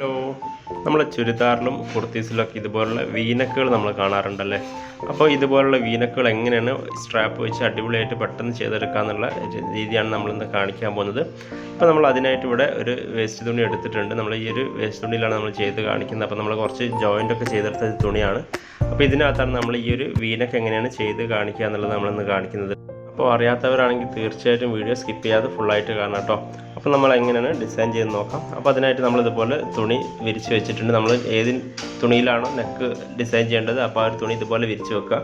Hello നമ്മളെ ചുരിദാറിലും കുർത്തീസിലൊക്കെ ഇതുപോലുള്ള വീനക്കുകൾ നമ്മൾ കാണാറുണ്ടല്ലേ? അപ്പോൾ ഇതുപോലുള്ള വീനക്കുകൾ എങ്ങനെയാണ് സ്ട്രാപ്പ് വെച്ച് അടിപൊളിയായിട്ട് പെട്ടെന്ന് ചെയ്തെടുക്കുക എന്നുള്ള രീതിയാണ് നമ്മളിന്ന് കാണിക്കാൻ പോകുന്നത്. അപ്പോൾ നമ്മൾ അതിനായിട്ട് ഇവിടെ ഒരു വേസ്റ്റ് തുണി എടുത്തിട്ടുണ്ട്. നമ്മൾ ഈ ഒരു വേസ്റ്റ് തുണിയിലാണ് നമ്മൾ ചെയ്ത് കാണിക്കുന്നത്. അപ്പോൾ നമ്മൾ കുറച്ച് ജോയിന്റ് ഒക്കെ ചെയ്തെടുത്ത തുണിയാണ്. അപ്പോൾ ഇതിനകത്താണ് നമ്മൾ ഈ ഒരു വീനക്ക് എങ്ങനെയാണ് ചെയ്ത് കാണിക്കുക എന്നുള്ളത് നമ്മളിന്ന് കാണിക്കുന്നത്. അപ്പോൾ അറിയാത്തവരാണെങ്കിൽ തീർച്ചയായിട്ടും വീഡിയോ സ്കിപ്പ് ചെയ്യാതെ ഫുള്ളായിട്ട് കാണാം കേട്ടോ. അപ്പോൾ നമ്മൾ എങ്ങനെയാണ് ഡിസൈൻ ചെയ്ത് നോക്കാം. അപ്പോൾ അതിനായിട്ട് നമ്മളിതുപോലെ തുണി വിരിച്ച് വെച്ചിട്ടുണ്ട്. നമ്മൾ ഏത് തുണിയിലാണോ നെക്ക് ഡിസൈൻ ചെയ്യേണ്ടത് അപ്പോൾ ആ ഒരു തുണി ഇതുപോലെ വിരിച്ച് വെക്കുക.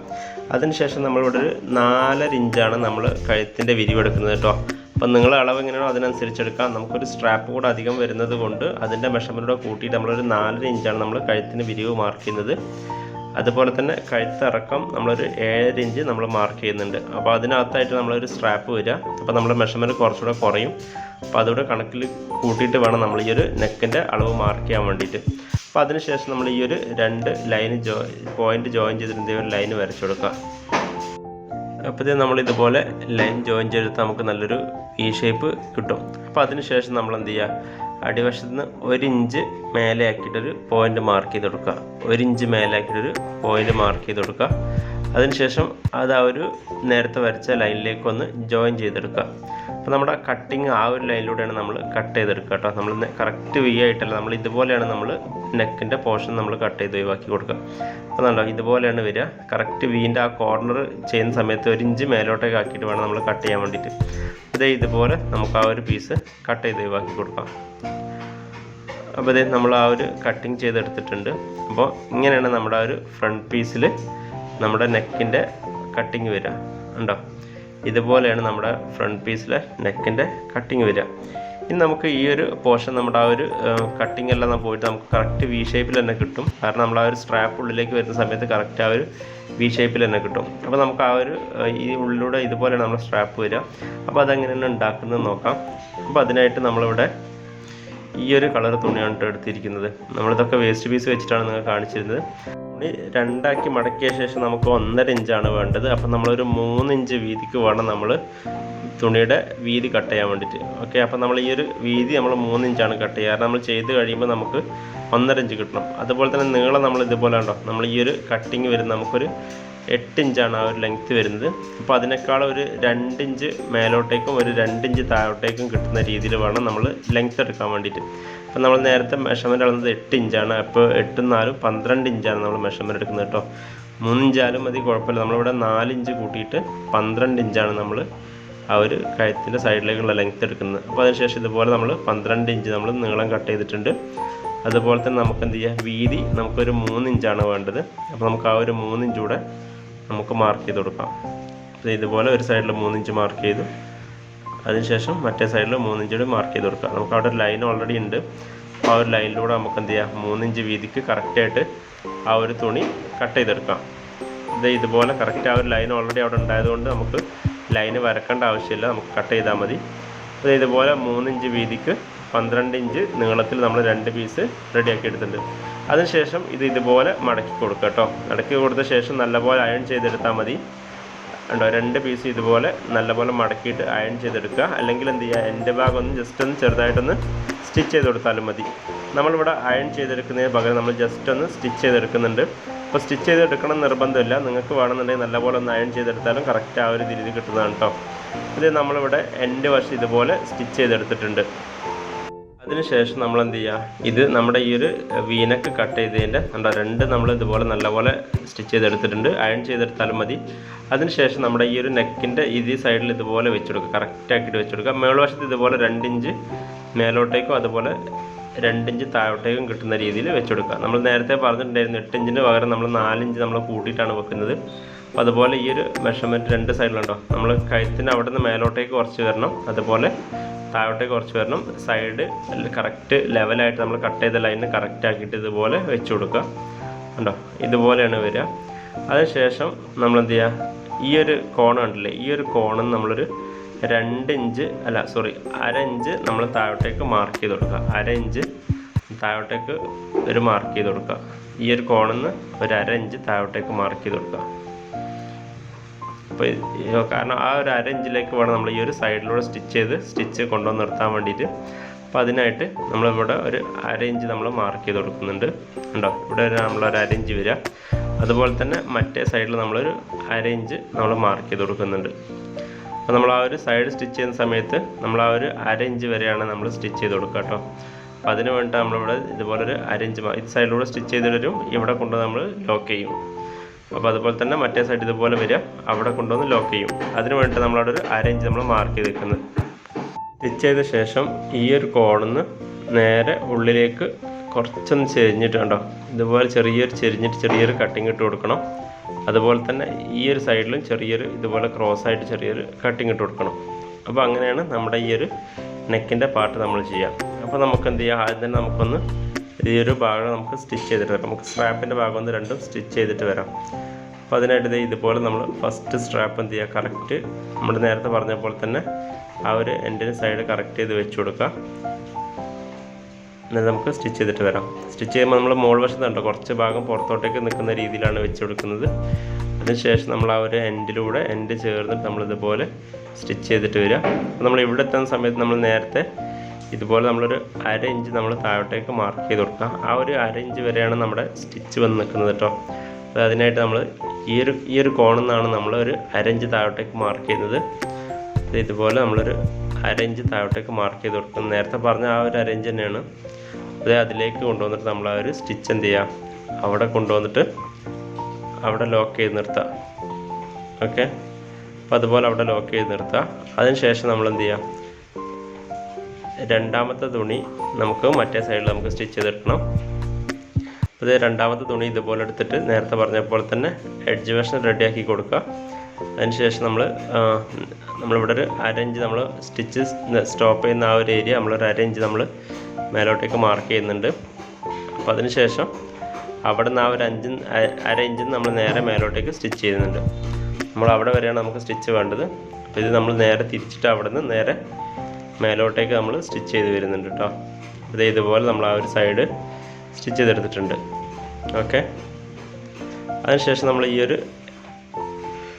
അതിനുശേഷം നമ്മളിവിടെ ഒരു നാലര ഇഞ്ചാണ് നമ്മൾ കഴുത്തിന്റെ വിരിവെടുക്കുന്നത് കേട്ടോ. അപ്പം നിങ്ങൾ അളവ് എങ്ങനെയാണോ അതിനനുസരിച്ച് എടുക്കാം. നമുക്കൊരു സ്ട്രാപ്പ് കൂടെ അധികം വരുന്നത് കൊണ്ട് അതിന്റെ മെഷർമെന്റോടെ കൂട്ടിയിട്ട് നമ്മളൊരു നാലര ഇഞ്ചാണ് നമ്മൾ കഴുത്തിന് വിരിവ് മാർക്ക് ചെയ്യുന്നത്. അതുപോലെ തന്നെ കഴുത്തിറക്കം നമ്മളൊരു ഏഴര ഇഞ്ച് നമ്മൾ മാർക്ക് ചെയ്യുന്നുണ്ട്. അപ്പോൾ അതിനകത്തായിട്ട് നമ്മളൊരു സ്ട്രാപ്പ് വരിക. അപ്പോൾ നമ്മുടെ മെഷർമെന്റ് കുറച്ചുകൂടെ കുറയും. അപ്പോൾ അതുകൂടെ കണക്കിൽ കൂട്ടിയിട്ട് വേണം നമ്മൾ ഈ ഒരു നെക്കിന്റെ അളവ് മാർക്ക് ചെയ്യാൻ വേണ്ടിയിട്ട്. അപ്പോൾ അതിനുശേഷം നമ്മൾ ഈ ഒരു രണ്ട് ലൈന് ജോ പോയിന്റ് ജോയിൻ ചെയ്തിട്ട് ഒരു ലൈന് വരച്ചു കൊടുക്കുക. അപ്പോഴത്തേ നമ്മൾ ഇതുപോലെ ലൈൻ ജോയിൻ ചെയ്തെടുത്ത് നമുക്ക് നല്ലൊരു ഈ ഷേപ്പ് കിട്ടും. അപ്പോൾ അതിനുശേഷം നമ്മൾ എന്ത് ചെയ്യുക? അടിവശത്ത് നിന്ന് ഒരു ഇഞ്ച് മേലെ ആക്കിയിട്ടൊരു പോയിന്റ് മാർക്ക് ചെയ്ത് കൊടുക്കുക. ഒരു ഇഞ്ച് മേലെ ആക്കിയിട്ടൊരു പോയിന്റ് മാർക്ക് ചെയ്ത് കൊടുക്കുക. അതിനുശേഷം അത് ആ ഒരു നേരത്തെ വരച്ച ലൈനിലേക്ക് ഒന്ന് ജോയിൻ ചെയ്തെടുക്കുക. അപ്പോൾ നമ്മുടെ കട്ടിങ് ആ ഒരു ലൈനിലൂടെയാണ് നമ്മൾ കട്ട് ചെയ്തെടുക്കുക കേട്ടോ. നമ്മൾ കറക്റ്റ് വി ആയിട്ടല്ല നമ്മൾ ഇതുപോലെയാണ് നമ്മൾ നെക്കിന്റെ പോർഷൻ നമ്മൾ കട്ട് ചെയ്ത് ഒഴിവാക്കി കൊടുക്കുക. അപ്പോൾ നല്ല ഇതുപോലെയാണ് വരിക. കറക്റ്റ് വീന്റെ ആ കോർണർ ചെയ്യുന്ന സമയത്ത് ഒരു ഇഞ്ച് മേലോട്ടേക്ക് ആക്കിയിട്ട് വേണം നമ്മൾ കട്ട് ചെയ്യാൻ വേണ്ടിയിട്ട്. ഇതേ ഇതുപോലെ നമുക്ക് ആ ഒരു പീസ് കട്ട് ചെയ്ത് ഒഴിവാക്കി കൊടുക്കാം. അപ്പോൾ ഇതേ നമ്മൾ ആ ഒരു കട്ടിങ് ചെയ്തെടുത്തിട്ടുണ്ട്. അപ്പോൾ ഇങ്ങനെയാണ് നമ്മുടെ ആ ഒരു ഫ്രണ്ട് പീസിൽ നമ്മുടെ നെക്കിന്റെ കട്ടിങ് വരിക. ഉണ്ടോ ഇതുപോലെയാണ് നമ്മുടെ ഫ്രണ്ട് പീസിലെ നെക്കിന്റെ കട്ടിങ് വരിക. ഇനി നമുക്ക് ഈ ഒരു പോർഷൻ നമ്മുടെ ആ ഒരു കട്ടിംഗ് എല്ലാം നമ്മൾ പോയിട്ട് നമുക്ക് കറക്റ്റ് വി ഷേപ്പിൽ തന്നെ കിട്ടും. കാരണം നമ്മൾ ആ ഒരു സ്ട്രാപ്പ് ഉള്ളിലേക്ക് വരുന്ന സമയത്ത് കറക്റ്റ് ആ ഒരു വി ഷേപ്പിൽ തന്നെ കിട്ടും. അപ്പോൾ നമുക്ക് ആ ഒരു ഈ ഉള്ളിലൂടെ ഇതുപോലെയാണ് നമ്മുടെ സ്ട്രാപ്പ് വരിക. അപ്പോൾ അതെങ്ങനെയാണ് ഉണ്ടാക്കുന്നത് നോക്കാം. അപ്പോൾ അതിനായിട്ട് നമ്മളിവിടെ ഈ ഒരു കളർ തുണിയാണ് കേട്ടോ എടുത്തിരിക്കുന്നത്. നമ്മളിതൊക്കെ വേസ്റ്റ് പീസ് വെച്ചിട്ടാണ് നിങ്ങൾ കാണിച്ചിരുന്നത്. തുണി രണ്ടാക്കി മടക്കിയ ശേഷം നമുക്ക് ഒന്നര ഇഞ്ചാണ് വേണ്ടത്. അപ്പം നമ്മളൊരു മൂന്ന് ഇഞ്ച് വീതിക്ക് വേണം നമ്മൾ തുണിയുടെ വീതി കട്ട് ചെയ്യാൻ വേണ്ടിയിട്ട്. ഓക്കെ അപ്പം നമ്മൾ ഈ ഒരു വീതി നമ്മൾ മൂന്ന് ഇഞ്ചാണ് കട്ട് ചെയ്യുക. കാരണം നമ്മൾ ചെയ്ത് കഴിയുമ്പോൾ നമുക്ക് ഒന്നര ഇഞ്ച് കിട്ടണം. അതുപോലെ തന്നെ നീളം നമ്മൾ ഇതുപോലെ ഉണ്ടോ നമ്മൾ ഈ ഒരു കട്ടിങ് വരുന്ന നമുക്കൊരു എട്ട് ഇഞ്ചാണ് ആ ഒരു ലെങ്ത്ത് വരുന്നത്. അപ്പോൾ അതിനേക്കാൾ ഒരു രണ്ട് ഇഞ്ച് മേലോട്ടേക്കും ഒരു രണ്ട് ഇഞ്ച് താഴോട്ടേക്കും കിട്ടുന്ന രീതിയിൽ വേണം നമ്മൾ ലെങ്ത്ത് എടുക്കാൻ വേണ്ടിയിട്ട്. അപ്പോൾ നമ്മൾ നേരത്തെ മെഷർമെന്റ് അളന്നത് എട്ട് ഇഞ്ചാണ്. അപ്പോൾ എട്ടും നാലും പന്ത്രണ്ട് ഇഞ്ചാണ് നമ്മൾ മെഷർമെന്റ് എടുക്കുന്നത് കേട്ടോ. മൂന്നിഞ്ചാലും മതി കുഴപ്പമില്ല. നമ്മളിവിടെ നാല് ഇഞ്ച് കൂട്ടിയിട്ട് പന്ത്രണ്ട് ഇഞ്ചാണ് നമ്മൾ ആ ഒരു കഴുത്തിന്റെ സൈഡിലേക്കുള്ള ലെങ്ത്ത് എടുക്കുന്നത്. അപ്പോൾ അതിനുശേഷം ഇതുപോലെ നമ്മൾ പന്ത്രണ്ട് ഇഞ്ച് നമ്മൾ നീളം കട്ട് ചെയ്തിട്ടുണ്ട്. അതുപോലെ തന്നെ നമുക്ക് എന്ത് ചെയ്യാം? വീതി നമുക്കൊരു മൂന്ന് ഇഞ്ചാണ് വേണ്ടത്. അപ്പോൾ നമുക്ക് ആ ഒരു മൂന്ന് ഇഞ്ച് കൂടെ നമുക്ക് മാർക്ക് ചെയ്ത് കൊടുക്കാം. അപ്പോൾ ഇതുപോലെ ഒരു സൈഡിൽ മൂന്നിഞ്ച് മാർക്ക് ചെയ്തു. അതിനുശേഷം മറ്റേ സൈഡിൽ മൂന്നിഞ്ച് കൂടി മാർക്ക് ചെയ്ത് കൊടുക്കാം. നമുക്ക് അവിടെ ഒരു ലൈൻ ഓൾറെഡി ഉണ്ട്. ആ ഒരു ലൈനിലൂടെ നമുക്ക് എന്ത് ചെയ്യാം? മൂന്നിഞ്ച് വീതിക്ക് കറക്റ്റായിട്ട് ആ ഒരു തുണി കട്ട് ചെയ്തെടുക്കാം. ഇത് ഇതുപോലെ കറക്റ്റ് ആ ഒരു ലൈൻ ഓൾറെഡി അവിടെ ഉണ്ടായതുകൊണ്ട് നമുക്ക് ലൈന് വരക്കേണ്ട ആവശ്യമില്ല. നമുക്ക് കട്ട് ചെയ്താൽ മതി. അപ്പോൾ ഇതുപോലെ മൂന്നിഞ്ച് വീതിക്ക് പന്ത്രണ്ട് ഇഞ്ച് നീളത്തിൽ നമ്മൾ രണ്ട് പീസ് റെഡിയാക്കി എടുത്തിട്ടുണ്ട്. അതിനുശേഷം ഇത് ഇതുപോലെ മടക്കി കൊടുക്കുക കേട്ടോ. മടക്കി കൊടുത്ത ശേഷം നല്ലപോലെ അയൺ ചെയ്തെടുത്താൽ മതി. ഉണ്ടോ രണ്ട് പീസ് ഇതുപോലെ നല്ലപോലെ മടക്കിയിട്ട് അയൺ ചെയ്തെടുക്കുക. അല്ലെങ്കിൽ എന്ത് ചെയ്യുക എന്റെ ഭാഗം ഒന്ന് ജസ്റ്റ് ഒന്ന് ചെറുതായിട്ടൊന്ന് സ്റ്റിച്ച് ചെയ്ത് കൊടുത്താലും മതി. നമ്മളിവിടെ അയൺ ചെയ്തെടുക്കുന്നതിന് പകരം നമ്മൾ ജസ്റ്റ് ഒന്ന് സ്റ്റിച്ച് ചെയ്തെടുക്കുന്നുണ്ട്. അപ്പോൾ സ്റ്റിച്ച് ചെയ്തെടുക്കണം നിർബന്ധമില്ല. നിങ്ങൾക്ക് വേണമെന്നുണ്ടെങ്കിൽ നല്ലപോലെ ഒന്ന് അയൺ ചെയ്തെടുത്താലും കറക്റ്റ് ആ ഒരു രീതി കിട്ടുന്നതാണ് കേട്ടോ. ഇത് നമ്മളിവിടെ എന്റെ വശം ഇതുപോലെ സ്റ്റിച്ച് ചെയ്തെടുത്തിട്ടുണ്ട്. അതിനുശേഷം നമ്മൾ എന്ത് ചെയ്യുക ഇത് നമ്മുടെ ഈ ഒരു വീനക്ക് കട്ട് ചെയ്തതിന്റെ നമ്മുടെ രണ്ട് നമ്മൾ ഇതുപോലെ നല്ലപോലെ സ്റ്റിച്ച് ചെയ്തെടുത്തിട്ടുണ്ട്. അയൺ ചെയ്തെടുത്താലും മതി. അതിനുശേഷം നമ്മുടെ ഈ ഒരു നെക്കിന്റെ ഇത് സൈഡിൽ ഇതുപോലെ വെച്ചെടുക്കുക. ആക്കിയിട്ട് വെച്ച് കൊടുക്കുക മേൾവശത്ത് ഇതുപോലെ രണ്ടിഞ്ച് മേലോട്ടേക്കും അതുപോലെ രണ്ടിഞ്ച് താഴോട്ടേക്കും കിട്ടുന്ന രീതിയിൽ വെച്ച് കൊടുക്കുക നമ്മൾ നേരത്തെ പറഞ്ഞിട്ടുണ്ടായിരുന്നു എട്ട് ഇഞ്ചിന് പകരം നമ്മൾ നാലിഞ്ച് നമ്മൾ കൂട്ടിയിട്ടാണ് വെക്കുന്നത്. അപ്പോൾ അതുപോലെ ഈ ഒരു മെഷർമെന്റ് രണ്ട് സൈഡിലുണ്ടോ നമ്മൾ കഴുത്തിന് അവിടെ നിന്ന് മേലോട്ടേക്ക് കുറച്ച് വരണം. അതുപോലെ താഴോട്ടേക്ക് കുറച്ച് വരണം. സൈഡ് കറക്റ്റ് ലെവലായിട്ട് നമ്മൾ കട്ട് ചെയ്ത ലൈനിന് കറക്റ്റ് ആക്കിയിട്ട് ഇതുപോലെ വെച്ച് കൊടുക്കുക. ഉണ്ടോ ഇതുപോലെയാണ് വരിക. അതിനുശേഷം നമ്മൾ എന്ത് ചെയ്യുക ഈ ഒരു കോണം ഉണ്ടല്ലേ? ഈ ഒരു കോണിൽ നമ്മളൊരു രണ്ട് ഇഞ്ച് അല്ല സോറി അര ഇഞ്ച് നമ്മൾ താഴോട്ടേക്ക് മാർക്ക് ചെയ്ത് കൊടുക്കുക. അര ഇഞ്ച് താഴോട്ടേക്ക് ഒരു മാർക്ക് ചെയ്ത് കൊടുക്കുക. ഈ ഒരു കോണിൽ നിന്ന് ഒരു അര ഇഞ്ച് താഴോട്ടേക്ക് മാർക്ക് ചെയ്ത് കൊടുക്കുക. അപ്പോൾ കാരണം ആ ഒരു അര ഇഞ്ചിലേക്ക് വേണം നമ്മൾ ഈ ഒരു സൈഡിലൂടെ സ്റ്റിച്ച് ചെയ്ത് സ്റ്റിച്ച് കൊണ്ടുവന്ന് നിർത്താൻ വേണ്ടിയിട്ട്. അപ്പോൾ അതിനായിട്ട് നമ്മളിവിടെ ഒരു അര ഇഞ്ച് നമ്മൾ മാർക്ക് ചെയ്ത് കൊടുക്കുന്നുണ്ട്. ഉണ്ടോ ഇവിടെ നമ്മളൊരു അര ഇഞ്ച് വരിക. അതുപോലെ തന്നെ മറ്റേ സൈഡിൽ നമ്മളൊരു അര ഇഞ്ച് നമ്മൾ മാർക്ക് ചെയ്ത് കൊടുക്കുന്നുണ്ട്. അപ്പോൾ നമ്മൾ ആ ഒരു സൈഡ് സ്റ്റിച്ച് ചെയ്യുന്ന സമയത്ത് നമ്മൾ ആ ഒരു അര ഇഞ്ച് വരെയാണ് നമ്മൾ സ്റ്റിച്ച് ചെയ്ത് കൊടുക്കുക കേട്ടോ. അപ്പോൾ അതിന് വേണ്ടിയിട്ട് നമ്മളിവിടെ ഇതുപോലൊരു അര ഇഞ്ച് ഇത് സൈഡിലൂടെ സ്റ്റിച്ച് ചെയ്ത് വരും ഇവിടെ കൊണ്ട് നമ്മൾ ലോക്ക് ചെയ്യും. അപ്പോൾ അതുപോലെ തന്നെ മറ്റേ സൈഡ് ഇതുപോലെ വരിക. അവിടെ കൊണ്ടുവന്ന് ലോക്ക് ചെയ്യും. അതിന് വേണ്ടിയിട്ട് നമ്മളവിടെ ഒരു അരേഞ്ച് നമ്മൾ മാർക്ക് ചെയ്ത് വെക്കുന്നത് സ്റ്റിച്ച് ചെയ്ത ശേഷം ഈ ഒരു കോണിന്ന് നേരെ ഉള്ളിലേക്ക് കുറച്ചൊന്ന് ചെരിഞ്ഞിട്ട് കണ്ടോ? ഇതുപോലെ ചെറിയൊരു ചെരിഞ്ഞിട്ട് ചെറിയൊരു കട്ടിങ് ഇട്ട് കൊടുക്കണം. അതുപോലെ തന്നെ ഈ ഒരു സൈഡിലും ചെറിയൊരു ഇതുപോലെ ക്രോസ് ആയിട്ട് ചെറിയൊരു കട്ടിങ് ഇട്ട് കൊടുക്കണം. അപ്പോൾ അങ്ങനെയാണ് നമ്മുടെ ഈ ഒരു നെക്കിന്റെ പാർട്ട് നമ്മൾ ചെയ്യുക. അപ്പോൾ നമുക്ക് എന്ത് ചെയ്യാം? ആദ്യം തന്നെ നമുക്കൊന്ന് ഈ ഒരു ഭാഗം നമുക്ക് സ്റ്റിച്ച് ചെയ്തിട്ട് വരാം നമുക്ക് സ്ട്രാപ്പിന്റെ ഭാഗം ഒന്ന് രണ്ടും സ്റ്റിച്ച് ചെയ്തിട്ട് വരാം. അപ്പോൾ അതിനായിട്ട് ഇതുപോലെ നമ്മൾ ഫസ്റ്റ് സ്ട്രാപ്പ് എന്ത് ചെയ്യുക? കറക്റ്റ് നമ്മൾ നേരത്തെ പറഞ്ഞ പോലെ തന്നെ ആ ഒരു എൻഡിന് സൈഡ് കറക്റ്റ് ചെയ്ത് വെച്ച് കൊടുക്കുക. എന്നിട്ട് നമുക്ക് സ്റ്റിച്ച് ചെയ്തിട്ട് വരാം. സ്റ്റിച്ച് ചെയ്യുമ്പോൾ നമ്മൾ മോൾ വശത്ത് കണ്ടോ കുറച്ച് ഭാഗം പുറത്തോട്ടേക്ക് നിൽക്കുന്ന രീതിയിലാണ് വെച്ച് കൊടുക്കുന്നത്. അതിനുശേഷം നമ്മൾ ആ ഒരു എൻഡിലൂടെ എൻഡ് ചേർന്നിട്ട് നമ്മൾ ഇതുപോലെ സ്റ്റിച്ച് ചെയ്തിട്ട് വരിക. അപ്പോൾ നമ്മൾ ഇവിടെ എത്തുന്ന സമയത്ത് നമ്മൾ നേരത്തെ ഇതുപോലെ നമ്മളൊരു അര ഇഞ്ച് നമ്മൾ താഴോട്ടേക്ക് മാർക്ക് ചെയ്ത് കൊടുക്കുക ആ ഒരു അര ഇഞ്ച് വരെയാണ് നമ്മുടെ സ്റ്റിച്ച് വന്ന് നിൽക്കുന്നത് കേട്ടോ അപ്പോൾ അതിനായിട്ട് നമ്മൾ ഈ ഒരു ഈ ഒരു കോണിൽ നിന്നാണ് നമ്മൾ ഒരു അര ഇഞ്ച് താഴോട്ടേക്ക് മാർക്ക് ചെയ്യുന്നത്. ഇത് ഇതുപോലെ നമ്മളൊരു അരഞ്ച് താഴോട്ടേക്ക് മാർക്ക് ചെയ്ത് കൊടുക്കും നേരത്തെ പറഞ്ഞ ആ ഒരു അരഞ്ച് തന്നെയാണ്. അത് അതിലേക്ക് കൊണ്ടുവന്നിട്ട് നമ്മൾ ആ ഒരു സ്റ്റിച്ച് എന്ത് ചെയ്യുക അവിടെ കൊണ്ടുവന്നിട്ട് അവിടെ ലോക്ക് ചെയ്ത് നിർത്തുക ഓക്കെ അപ്പോൾ അതുപോലെ അവിടെ ലോക്ക് ചെയ്ത് നിർത്തുക അതിനുശേഷം നമ്മൾ എന്ത് ചെയ്യുക രണ്ടാമത്തെ തുണി നമുക്ക് മറ്റേ സൈഡിൽ നമുക്ക് സ്റ്റിച്ച് ചെയ്തെടുക്കണം. ഇത് രണ്ടാമത്തെ തുണി ഇതുപോലെ എടുത്തിട്ട് നേരത്തെ പറഞ്ഞ പോലെ തന്നെ എഡ്ജ് വേഷൻ റെഡിയാക്കി കൊടുക്കുക. അതിനുശേഷം നമ്മൾ നമ്മളിവിടെ ഒരു അരഞ്ച് നമ്മൾ സ്റ്റിച്ച് സ്റ്റോപ്പ് ചെയ്യുന്ന ആ ഒരു ഏരിയ നമ്മളൊരു അരഞ്ച് നമ്മൾ മേലോട്ടേക്ക് മാർക്ക് ചെയ്യുന്നുണ്ട്. അപ്പോൾ അതിനുശേഷം അവിടെ നിന്ന് ആ ഒരു അഞ്ച് ഇഞ്ച് നമ്മൾ നേരെ മേലോട്ടേക്ക് സ്റ്റിച്ച് ചെയ്യുന്നുണ്ട്. നമ്മൾ അവിടെ വരെയാണ് നമുക്ക് സ്റ്റിച്ച് വേണ്ടത്. അപ്പോൾ ഇത് നമ്മൾ നേരെ തിരിച്ചിട്ട് അവിടെ നിന്ന് നേരെ മേലോട്ടേക്ക് നമ്മൾ സ്റ്റിച്ച് ചെയ്ത് വരുന്നുണ്ട് കേട്ടോ. അത് ഇതുപോലെ നമ്മൾ ആ ഒരു സൈഡ് സ്റ്റിച്ച് ചെയ്തെടുത്തിട്ടുണ്ട്. ഓക്കെ. അതിനുശേഷം നമ്മൾ ഈ ഒരു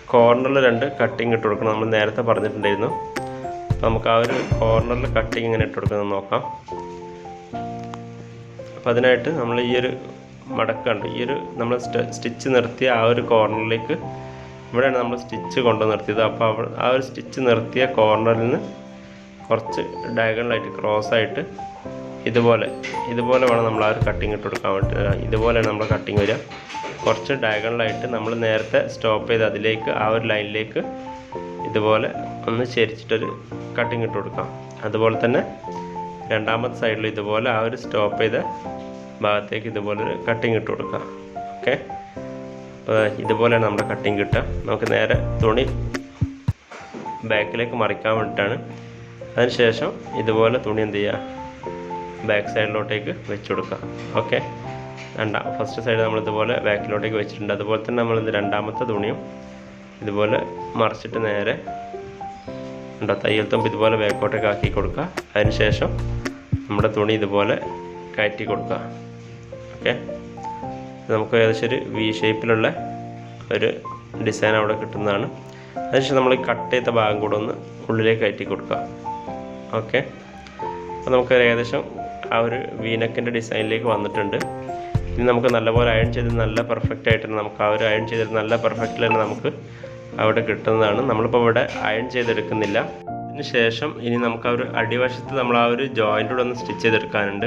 കോർണറിൽ രണ്ട് കട്ടിങ് ഇട്ട് കൊടുക്കണം. നമ്മൾ നേരത്തെ പറഞ്ഞിട്ടുണ്ടായിരുന്നു. അപ്പോൾ നമുക്ക് ആ ഒരു കോർണറിൽ കട്ടിങ് ഇങ്ങനെ ഇട്ട് കൊടുക്കുന്നത് നോക്കാം. അപ്പോൾ അതിനായിട്ട് നമ്മൾ ഈ ഒരു മടക്കുണ്ട് ഈ ഒരു നമ്മൾ സ്റ്റിച്ച് നിർത്തിയ ആ ഒരു കോർണറിലേക്ക് ഇവിടെയാണ് നമ്മൾ സ്റ്റിച്ച് കൊണ്ടു നിർത്തിയത്. അപ്പോൾ ആ ഒരു സ്റ്റിച്ച് നിർത്തിയ കോർണറിൽ നിന്ന് കുറച്ച് ഡയഗണലായിട്ട് ക്രോസ് ആയിട്ട് ഇതുപോലെ ഇതുപോലെ വേണം നമ്മൾ ആ ഒരു കട്ടിങ് ഇട്ട് കൊടുക്കാൻ വേണ്ടി. ഇതുപോലെയാണ് നമ്മൾ കട്ടിങ് വരിക. കുറച്ച് ഡയഗണലായിട്ട് നമ്മൾ നേരത്തെ സ്റ്റോപ്പ് ചെയ്ത് അതിലേക്ക് ആ ഒരു ലൈനിലേക്ക് ഇതുപോലെ ഒന്ന് ചരിച്ചിട്ടൊരു കട്ടിങ് ഇട്ട് കൊടുക്കാം. അതുപോലെ തന്നെ രണ്ടാമത്തെ സൈഡിൽ ഇതുപോലെ ആ ഒരു സ്റ്റോപ്പ് ചെയ്ത ഭാഗത്തേക്ക് ഇതുപോലെ ഒരു കട്ടിങ് ഇട്ട് കൊടുക്കാം. ഓക്കെ അപ്പോൾ ഇതുപോലെയാണ് നമ്മുടെ കട്ടിങ് കിട്ടുക. നമുക്ക് നേരെ തുണി ബാക്കിലേക്ക് മറിക്കാൻ വേണ്ടിയിട്ടാണ് അതിനുശേഷം ഇതുപോലെ തുണി എന്ത് ചെയ്യുക? ബാക്ക് സൈഡിലോട്ടേക്ക് വെച്ച് കൊടുക്കുക. ഓക്കെ രണ്ടാം ഫസ്റ്റ് സൈഡ് നമ്മൾ ഇതുപോലെ ബാക്കിലോട്ടേക്ക് വെച്ചിട്ടുണ്ട്. അതുപോലെ തന്നെ നമ്മൾ രണ്ടാമത്തെ തുണിയും ഇതുപോലെ മറിച്ചിട്ട് നേരെ ഉണ്ടോ? തയ്യൽ തുമ്പ് ഇതുപോലെ ബാക്കോട്ടേക്ക് ആക്കി കൊടുക്കുക. അതിനുശേഷം നമ്മുടെ തുണി ഇതുപോലെ കയറ്റി കൊടുക്കുക. ഓക്കെ നമുക്ക് ഏകദേശം ഒരു വി ഷേപ്പിലുള്ള ഒരു ഡിസൈൻ അവിടെ കിട്ടുന്നതാണ്. അതിനുശേഷം നമ്മൾ കട്ട് ചെയ്ത ഭാഗം കൂടെ ഒന്ന് ഉള്ളിലേക്ക് കയറ്റി കൊടുക്കുക. ഓക്കെ. അപ്പോൾ നമുക്ക് ഏകദേശം ആ ഒരു വീനക്കിന്റെ ഡിസൈനിലേക്ക് വന്നിട്ടുണ്ട്. ഇനി നമുക്ക് നല്ലപോലെ അയൺ ചെയ്ത് നല്ല പെർഫെക്റ്റ് ആയിട്ട് നമുക്ക് ആ ഒരു അയൺ ചെയ്തിട്ട് നല്ല പെർഫെക്റ്റ് തന്നെ നമുക്ക് അവിടെ കിട്ടുന്നതാണ്. നമ്മളിപ്പോൾ ഇവിടെ അയൺ ചെയ്തെടുക്കുന്നില്ല. ശേഷം ഇനി നമുക്ക് ആ ഒരു അടിവശത്ത് നമ്മൾ ആ ഒരു ജോയിന്റൂടെ ഒന്ന് സ്റ്റിച്ച് ചെയ്തെടുക്കാനുണ്ട്.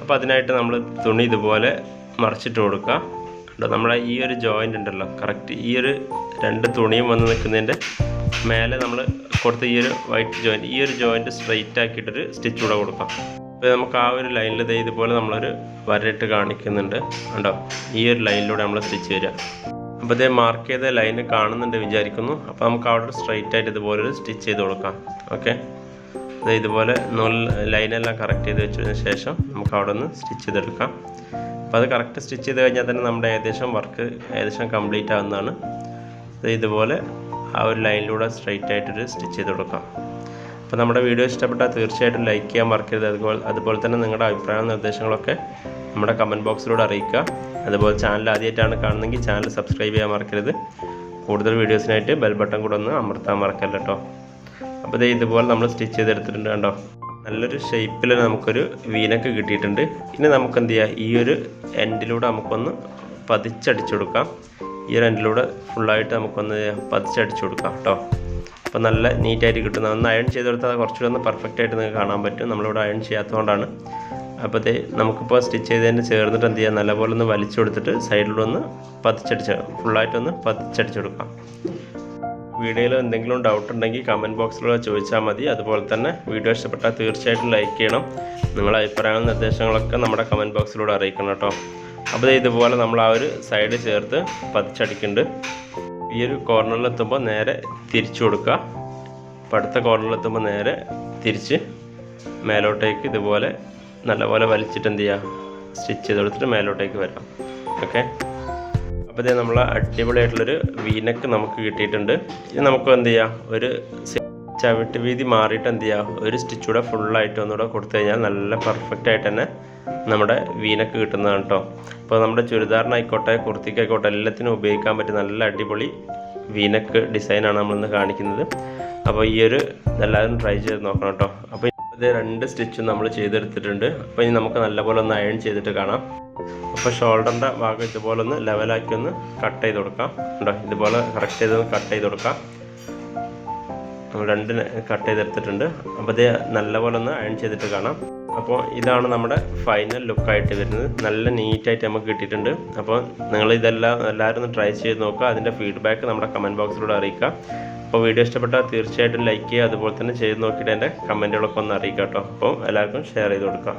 അപ്പോൾ അതിനായിട്ട് നമ്മൾ തുണി ഇതുപോലെ മറിച്ചിട്ട് കൊടുക്കുക. നമ്മളെ ഈ ഒരു ജോയിന്റ് ഉണ്ടല്ലോ കറക്റ്റ് ഈ ഒരു രണ്ട് തുണിയും വന്ന് നിൽക്കുന്നതിന്റെ മേലെ നമ്മൾ കൊടുത്ത ഈ ഒരു വൈറ്റ് ജോയിന്റ് ഈ ഒരു ജോയിന്റ് സ്ട്രൈറ്റ് ആക്കിയിട്ടൊരു സ്റ്റിച്ച് കൂടെ കൊടുക്കാം. അപ്പോൾ നമുക്ക് ആ ഒരു ലൈനിൽ ദേ ഇതുപോലെ നമ്മളൊരു വരയിട്ട് കാണിക്കുന്നുണ്ട്. ഉണ്ടോ ഈ ഒരു ലൈനിലൂടെ നമ്മൾ സ്റ്റിച്ച് വരിക. അപ്പോൾ ഇതേ മാർക്ക് ചെയ്ത ലൈന് കാണുന്നുണ്ട് വിചാരിക്കുന്നു. അപ്പോൾ നമുക്ക് അവിടെ സ്ട്രൈറ്റ് ആയിട്ട് ഇതുപോലെ ഒരു സ്റ്റിച്ച് ചെയ്ത് കൊടുക്കാം. ഓക്കെ ഇതുപോലെ നൂൽ ലൈനെല്ലാം കറക്റ്റ് ചെയ്ത് വെച്ചതിന് ശേഷം നമുക്ക് അവിടെ നിന്ന് സ്റ്റിച്ച് ചെയ്തെടുക്കാം. അപ്പോൾ അത് കറക്റ്റ് സ്റ്റിച്ച് ചെയ്ത് കഴിഞ്ഞാൽ തന്നെ നമ്മുടെ ഏകദേശം വർക്ക് ഏകദേശം കംപ്ലീറ്റ് ആവുന്നതാണ്. ഇതുപോലെ ആ ഒരു ലൈനിലൂടെ സ്ട്രെയിറ്റ് ആയിട്ടൊരു സ്റ്റിച്ച് ചെയ്ത് കൊടുക്കാം. അപ്പോൾ നമ്മുടെ വീഡിയോ ഇഷ്ടപ്പെട്ടാൽ തീർച്ചയായിട്ടും ലൈക്ക് ചെയ്യാൻ മറക്കരുത്. അതുപോലെ അതുപോലെ തന്നെ നിങ്ങളുടെ അഭിപ്രായ നിർദ്ദേശങ്ങളൊക്കെ നമ്മുടെ കമന്റ് ബോക്സിലൂടെ അറിയിക്കുക. അതുപോലെ ചാനൽ ആദ്യമായിട്ടാണ് കാണുന്നതെങ്കിൽ ചാനൽ സബ്സ്ക്രൈബ് ചെയ്യാൻ മറക്കരുത്. കൂടുതൽ വീഡിയോസിനായിട്ട് ബെൽ ബട്ടൺ കൂടെ ഒന്ന് അമർത്താൻ മറക്കല്ല അപ്പോൾ ഇതേ ഇതുപോലെ നമ്മൾ സ്റ്റിച്ച് ചെയ്തെടുത്തിട്ടുണ്ട് കണ്ടോ? നല്ലൊരു ഷേപ്പിൽ നമുക്കൊരു വീനക്ക് കിട്ടിയിട്ടുണ്ട്. ഇനി നമുക്ക് എന്ത് ചെയ്യാം ഈ ഒരു എൻഡിലൂടെ നമുക്കൊന്ന് പതിച്ചടിച്ചു കൊടുക്കാം. ഈ ഒരു എൻഡിലൂടെ ഫുള്ളായിട്ട് നമുക്കൊന്ന് പതിച്ചടിച്ചു കൊടുക്കാം കേട്ടോ അപ്പോൾ നല്ല നീറ്റായിട്ട് കിട്ടുന്ന ഒന്ന് അയൺ ചെയ്ത് കൊടുത്താൽ കുറച്ചുകൂടെ ഒന്ന് പെർഫെക്റ്റ് ആയിട്ട് നിങ്ങൾക്ക് കാണാൻ പറ്റും. നമ്മളിവിടെ അയൺ ചെയ്യാത്തതുകൊണ്ടാണ്. അപ്പോൾ ഇത് നമുക്കിപ്പോൾ സ്റ്റിച്ച് ചെയ്തതിന് ചേർന്നിട്ട് എന്ത് ചെയ്യാം നല്ലപോലെ ഒന്ന് വലിച്ചു കൊടുത്തിട്ട് സൈഡിലൂടെ ഒന്ന് പതിച്ചടിച്ച് ഫുള്ളായിട്ടൊന്ന് പതിച്ചടിച്ചു കൊടുക്കാം. വീഡിയോയിൽ എന്തെങ്കിലും ഡൗട്ട് ഉണ്ടെങ്കിൽ കമന്റ് ബോക്സിലൂടെ ചോദിച്ചാൽ മതി. അതുപോലെ തന്നെ വീഡിയോ ഇഷ്ടപ്പെട്ടാൽ തീർച്ചയായിട്ടും ലൈക്ക് ചെയ്യണം. നിങ്ങളുടെ അഭിപ്രായങ്ങളും നിർദ്ദേശങ്ങളൊക്കെ നമ്മുടെ കമന്റ് ബോക്സിലൂടെ അറിയിക്കണം കേട്ടോ. അപ്പോൾ ഇതുപോലെ നമ്മൾ ആ ഒരു സൈഡ് ചേർത്ത് പതിച്ചടിക്കുന്നുണ്ട്. ഈ ഒരു കോർണറിലെത്തുമ്പോൾ നേരെ തിരിച്ചു കൊടുക്കുക. അപ്പോൾ അടുത്ത കോർണറിലെത്തുമ്പോൾ നേരെ തിരിച്ച് മേലോട്ടേക്ക് ഇതുപോലെ നല്ലപോലെ വലിച്ചിട്ട് എന്ത് ചെയ്യുക? സ്റ്റിച്ച് ചെയ്ത് കൊടുത്തിട്ട് മേലോട്ടേക്ക് വരാം ഓക്കെ അപ്പോൾ ഇതേ നമ്മൾ അടിപൊളിയായിട്ടുള്ളൊരു വീനക്ക് നമുക്ക് കിട്ടിയിട്ടുണ്ട്. ഇനി നമുക്ക് എന്ത് ചെയ്യാം? ഒരു ചവിട്ട് വീതി മാറിയിട്ട് എന്ത് ചെയ്യാം? ഒരു സ്റ്റിച്ച് കൂടെ ഫുള്ളായിട്ട് ഒന്നുകൂടെ കൊടുത്തു കഴിഞ്ഞാൽ നല്ല പെർഫെക്റ്റ് ആയിട്ട് തന്നെ നമ്മുടെ വീനക്ക് കിട്ടുന്നതാണ് കേട്ടോ അപ്പോൾ നമ്മുടെ ചുരിദാറിനായിക്കോട്ടെ കുർത്തിക്കായിക്കോട്ടെ എല്ലാത്തിനും ഉപയോഗിക്കാൻ പറ്റിയ നല്ല അടിപൊളി വീനക്ക് ഡിസൈനാണ് നമ്മളിന്ന് കാണിക്കുന്നത്. അപ്പോൾ ഈ ഒരു എല്ലാവരും ട്രൈ ചെയ്ത് നോക്കണം കേട്ടോ അപ്പോൾ ഇത് രണ്ട് സ്റ്റിച്ചും നമ്മൾ ചെയ്തെടുത്തിട്ടുണ്ട്. അപ്പോൾ ഇനി നമുക്ക് നല്ലപോലെ ഒന്ന് അയൺ ചെയ്തിട്ട് കാണാം. അപ്പോൾ ഷോൾഡറിന്റെ ഭാഗം ഇതുപോലെ ഒന്ന് ലെവലാക്കി ഒന്ന് കട്ട് ചെയ്ത് കൊടുക്കാം. ഉണ്ടോ ഇതുപോലെ കറക്റ്റ് ചെയ്ത് കട്ട് ചെയ്ത് കൊടുക്കാം. നമ്മൾ രണ്ട് കട്ട് ചെയ്തെടുത്തിട്ടുണ്ട്. അപ്പോൾ ഇത് നല്ലപോലെ ഒന്ന് അയൺ ചെയ്തിട്ട് കാണാം. അപ്പോൾ ഇതാണ് നമ്മുടെ ഫൈനൽ ലുക്കായിട്ട് വരുന്നത്. നല്ല നീറ്റായിട്ട് നമുക്ക് കിട്ടിയിട്ടുണ്ട്. അപ്പോൾ നിങ്ങൾ ഇതെല്ലാം എല്ലാവരും ഒന്ന് ട്രൈ ചെയ്ത് നോക്കുക. അതിന്റെ ഫീഡ്ബാക്ക് നമ്മുടെ കമന്റ് ബോക്സിലൂടെ അറിയിക്കുക. അപ്പോൾ വീഡിയോ ഇഷ്ടപ്പെട്ടാൽ തീർച്ചയായിട്ടും ലൈക്ക് ചെയ്യുക അതുപോലെ തന്നെ ചെയ്ത് നോക്കിയിട്ട് എന്റെ കമന്റുകളൊക്കെ ഒന്ന് അറിയിക്കാം കേട്ടോ. അപ്പോൾ എല്ലാവർക്കും ഷെയർ ചെയ്ത് കൊടുക്കാം